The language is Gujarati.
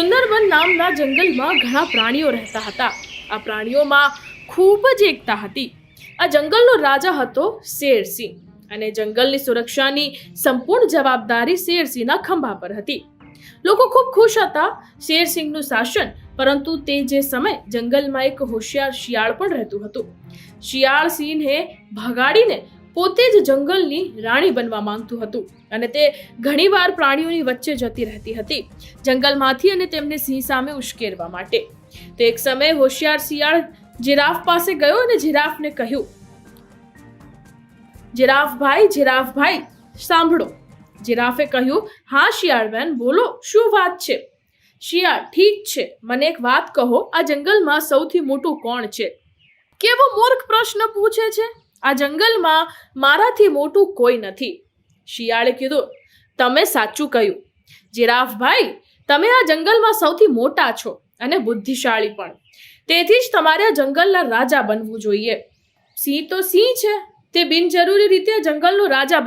સુંદરબન નામના જંગલમાં ઘણા પ્રાણીઓ રહેતા હતા. આ પ્રાણીઓમાં ખૂબ જ એકતા હતી. આ જંગલનો રાજા હતો શેરસિંહ અને જંગલની સુરક્ષાની સંપૂર્ણ જવાબદારી શેરસિંહના ખંભા પર હતી. લોકો ખૂબ ખુશ હતા શેરસિંહનું શાસન, પરંતુ તે જે સમય જંગલમાં એક હોશિયાર શિયાળ પણ રહેતું હતું. શિયાળ સિંહને ભગાડીને પોતે જ જંગલની રાણી બનવા માંગતું હતું અને તે ઘણીવાર પ્રાણીઓની વચ્ચે જતી રહેતી હતી, જંગલમાંથી અને તેમને સિંહ સામે ઉશ્કેરવા માટે. તો એક સમયે હોશિયાર શિયાળ જીરાફ પાસે ગયો અને જીરાફને કહ્યું, જીરાફભાઈ જીરાફભાઈ, સાંભળો. જીરાફે કહ્યું, હા, શિયાળબેન, બોલો, શું વાત છે? શિયાળ, ઠીક છે. મને એક વાત કહો, આ જંગલમાં સૌથી મોટું કોણ છે? કેવો મૂર્ખ પ્રશ્ન પૂછે છે? આ જંગલમાં મારાથી મોટું કોઈ નથી. શિયાળે કીધું, તમે સાચું કહ્યું. જીરાફભાઈ, તમે આ જંગલમાં સૌથી મોટા છો અને બુદ્ધિશાળી પણ. તેથી જ તમારે આ જંગલના રાજા બનવું જોઈએ. સિંહ તો સિંહ છે. તે બિનજરૂરી રીતે જંગલનો રાજા